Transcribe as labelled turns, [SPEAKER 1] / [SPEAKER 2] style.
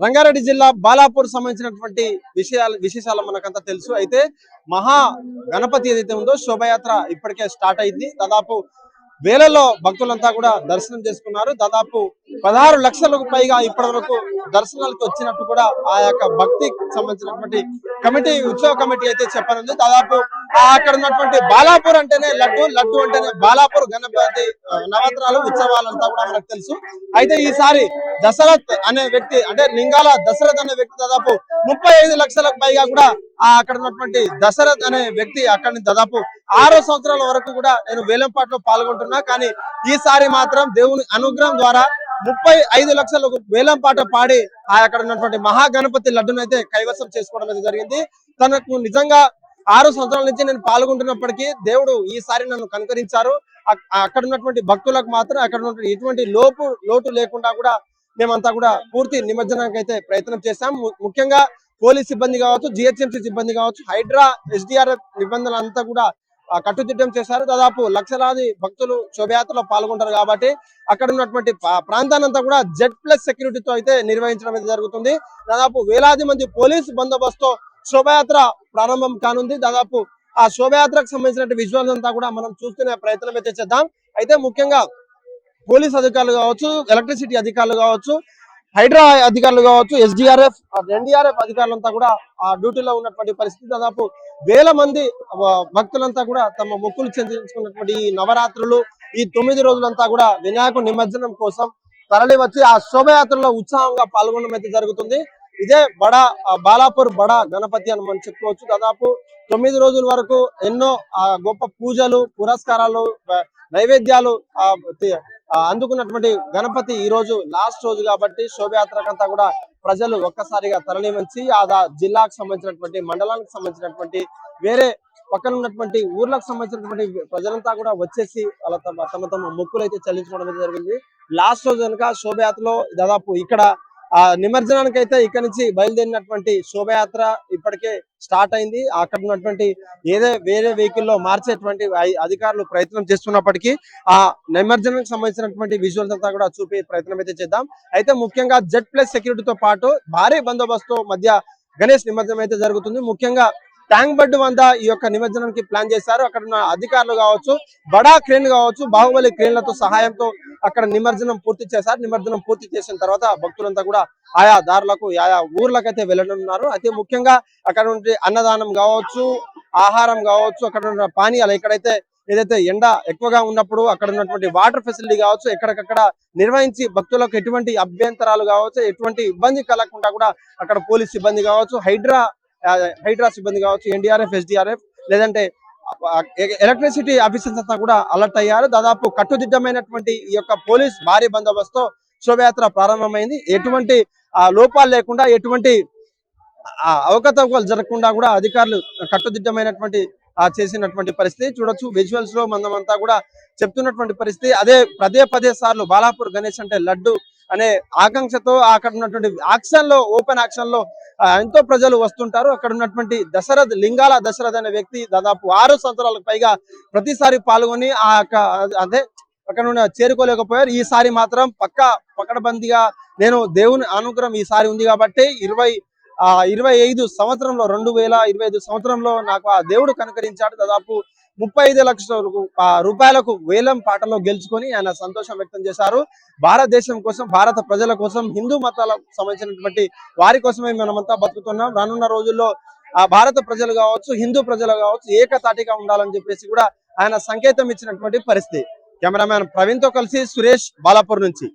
[SPEAKER 1] రంగారెడ్డి జిల్లా బాలాపూర్ సంబంధించినటువంటి విషయాలు విశేషాలు మనకంతా తెలుసు. అయితే మహా గణపతి ఏదైతే ఉందో శోభయాత్ర ఇప్పటికే స్టార్ట్ అయింది. దాదాపు వేలలో భక్తులంతా కూడా దర్శనం చేసుకున్నారు. దాదాపు పదహారు లక్షలకు పైగా ఇప్పటి వరకు దర్శనాలకు వచ్చినట్టు కూడా ఆ యొక్క భక్తికి సంబంధించినటువంటి కమిటీ ఉత్సవ కమిటీ అయితే చెప్పనుంది. దాదాపు అక్కడ ఉన్నటువంటి బాలాపూర్ అంటేనే లడ్డు లడ్డు అంటేనే బాలాపూర్ గణపతి ఆ, నవరాత్రాలు ఉత్సవాలంతా కూడా మనకు తెలుసు. అయితే ఈసారి దశరథ్ అనే వ్యక్తి అంటే లింగాల దశరథ్ అనే వ్యక్తి దాదాపు ముప్పై ఐదు లక్షలకు పైగా కూడా అక్కడ ఉన్నటువంటి దశరథ్ అనే వ్యక్తి అక్కడి దాదాపు ఆరో సంవత్సరాల వరకు కూడా నేను వేలంపాట్లో పాల్గొంటున్నా. కానీ ఈసారి మాత్రం దేవుని అనుగ్రహం ద్వారా ముప్పై ఐదు లక్షలకు వేలం పాట పాడి ఆ అక్కడ ఉన్నటువంటి మహాగణపతి లడ్డును అయితే కైవసం చేసుకోవడం అయితే జరిగింది. తనకు నిజంగా ఆరు సంవత్సరాల నుంచి నేను పాల్గొంటున్నప్పటికీ దేవుడు ఈసారి నన్ను కనుకరించారు. అక్కడ ఉన్నటువంటి భక్తులకు మాత్రం అక్కడ ఉన్నటువంటి ఎటువంటి లోపు లోటు లేకుండా కూడా మేమంతా కూడా పూర్తి నిమజ్జనానికి అయితే ప్రయత్నం చేశాం. ముఖ్యంగా పోలీస్ సిబ్బంది కావచ్చు జిహెచ్ఎంసీ సిబ్బంది కావచ్చు హైడ్రా ఎస్డిఆర్ఎఫ్ నిబంధనలు అంతా కూడా కట్టుదిట్టం చేశారు. దాదాపు లక్షలాది భక్తులు శోభయాత్రలో పాల్గొంటారు కాబట్టి అక్కడ ఉన్నటువంటి ప్రాంతానంతా కూడా జెడ్ ప్లస్ సెక్యూరిటీతో అయితే నిర్వహించడం అయితే జరుగుతుంది. దాదాపు వేలాది మంది పోలీస్ బందోబస్తు శోభయాత్ర ప్రారంభం కానుంది. దాదాపు ఆ శోభయాత్రకు సంబంధించిన విజువల్స్ అంతా కూడా మనం చూసుకునే ప్రయత్నం అయితే చేద్దాం. అయితే ముఖ్యంగా పోలీస్ అధికారులు కావచ్చు ఎలక్ట్రిసిటీ అధికారులు కావచ్చు హైడ్రా అధికారులు కావచ్చు ఎస్డిఆర్ఎఫ్ ఎన్డీఆర్ఎఫ్ అధికారులంతా కూడా ఆ డ్యూటీలో ఉన్నటువంటి పరిస్థితి దాదాపు వేల మంది భక్తులంతా కూడా తమ మొక్కులు చెందించుకున్నటువంటి ఈ నవరాత్రులు ఈ తొమ్మిది రోజులంతా కూడా వినాయకుడి నిమజ్జనం కోసం తరలి వచ్చి ఆ శోభయాత్రలో ఉత్సాహంగా పాల్గొనడం అయితే జరుగుతుంది. ఇదే బడా బాలాపూర్ బడా గణపతి అని మనం చెప్పుకోవచ్చు. దాదాపు తొమ్మిది రోజుల వరకు ఎన్నో గొప్ప పూజలు పురస్కారాలు నైవేద్యాలు అందుకున్నటువంటి గణపతి ఈ రోజు లాస్ట్ రోజు కాబట్టి శోభయాత్రకంతా కూడా ప్రజలు ఒక్కసారిగా తరలి ఆ జిల్లాకు సంబంధించినటువంటి మండలానికి సంబంధించినటువంటి వేరే పక్కన ఉన్నటువంటి ఊర్లకు సంబంధించినటువంటి ప్రజలంతా కూడా వచ్చేసి వాళ్ళ తమ తమ తమ మొక్కులు అయితే చెల్లించుకోవడం జరిగింది. లాస్ట్ రోజు కనుక శోభయాత్రలో దాదాపు ఇక్కడ ఆ నిమజ్జనానికి అయితే ఇక్కడ నుంచి బయలుదేరినటువంటి శోభయాత్ర ఇప్పటికే స్టార్ట్ అయింది. అక్కడ ఉన్నటువంటి ఏదే వేరే వెహికల్లో మార్చేటువంటి అధికారులు ప్రయత్నం చేస్తున్నప్పటికీ ఆ నిమజ్జనానికి సంబంధించినటువంటి విజువల్స్ అంతా కూడా చూపే ప్రయత్నం అయితే చేద్దాం. అయితే ముఖ్యంగా జెడ్ ప్లస్ సెక్యూరిటీతో పాటు భారీ బందోబస్తు మధ్య గణేష్ నిమజ్జనం అయితే జరుగుతుంది. ముఖ్యంగా ట్యాంక్ బడ్ వద్ద ఈ యొక్క నిమజ్జనానికి ప్లాన్ చేశారు. అక్కడ ఉన్న అధికారులు కావచ్చు బడా క్రేన్ కావచ్చు బాహుబలి క్రేన్లతో సహాయంతో అక్కడ నిమజ్జనం పూర్తి చేశారు. నిమజ్జనం పూర్తి చేసిన తర్వాత భక్తులంతా కూడా ఆయా దారులకు ఆయా ఊర్లకైతే వెళ్ళనున్నారు. అయితే ముఖ్యంగా అక్కడ ఉండే అన్నదానం కావచ్చు ఆహారం కావచ్చు అక్కడ ఉన్న పానీయాలు ఎక్కడైతే ఏదైతే ఎండ ఎక్కువగా ఉన్నప్పుడు అక్కడ ఉన్నటువంటి వాటర్ ఫెసిలిటీ కావచ్చు ఎక్కడికక్కడ నిర్వహించి భక్తులకు ఎటువంటి అభ్యంతరాలు కావచ్చు ఎటువంటి ఇబ్బంది కలగకుండా కూడా అక్కడ పోలీస్ సిబ్బంది కావచ్చు హైడ్రా హైడ్రా సిబ్బంది కావచ్చు ఎన్డీఆర్ఎఫ్ ఎస్డీఆర్ఎఫ్ లేదంటే ఎలక్ట్రిసిటీ ఆఫీసర్స్ అంతా కూడా అలర్ట్ అయ్యారు. దాదాపు కట్టుదిట్టమైనటువంటి ఈ యొక్క పోలీస్ భారీ బందోబస్తు శోభయాత్ర ప్రారంభమైంది. ఎటువంటి ఆ, లోపాలు లేకుండా ఎటువంటి ఆ, అవకతవకలు జరగకుండా కూడా అధికారులు కట్టుదిట్టమైనటువంటి ఆ, చేసినటువంటి పరిస్థితి. చూడొచ్చు విజువల్స్లో మనం అంతా కూడా చెప్తున్నటువంటి పరిస్థితి. అదే పదే పదే సార్లు బాలాపూర్ గణేష్ అంటే లడ్డు అనే ఆకాంక్షతో అక్కడ ఉన్నటువంటి ఆక్షన్లో ఓపెన్ ఆక్షన్లో ఎంతో ప్రజలు వస్తుంటారు. అక్కడ ఉన్నటువంటి దశరథ్ లింగాల దశరథ్ అనే వ్యక్తి దాదాపు ఆరు సంవత్సరాలకు పైగా ప్రతిసారి పాల్గొని ఆ అదే అక్కడ నుండి చేరుకోలేకపోయారు. ఈసారి మాత్రం పక్క పకడబందిగా నేను దేవుని అనుగ్రహం ఈసారి ఉంది కాబట్టి ఇరవై ఆ ఇరవై ఐదు సంవత్సరంలో రెండు వేల ఇరవై ఐదు సంవత్సరంలో నాకు ఆ దేవుడు కనుకరించాడు. దాదాపు ముప్పై ఐదు లక్షల రూపాయలకు వేలం పాటలో గెలుచుకొని ఆయన సంతోషం వ్యక్తం చేశారు. భారతదేశం కోసం భారత ప్రజల కోసం హిందూ మతాలకు సంబంధించినటువంటి వారి కోసమే మనమంతా బతుకుతున్నాం. రానున్న రోజుల్లో ఆ భారత ప్రజలు కావచ్చు హిందూ ప్రజలు కావచ్చు ఏకతాటిగా ఉండాలని చెప్పేసి కూడా ఆయన సంకేతం ఇచ్చినటువంటి పరిస్థితి. కెమెరామ్యాన్ ప్రవీణ్తో కలిసి సురేష్ బాలాపూర్ నుంచి.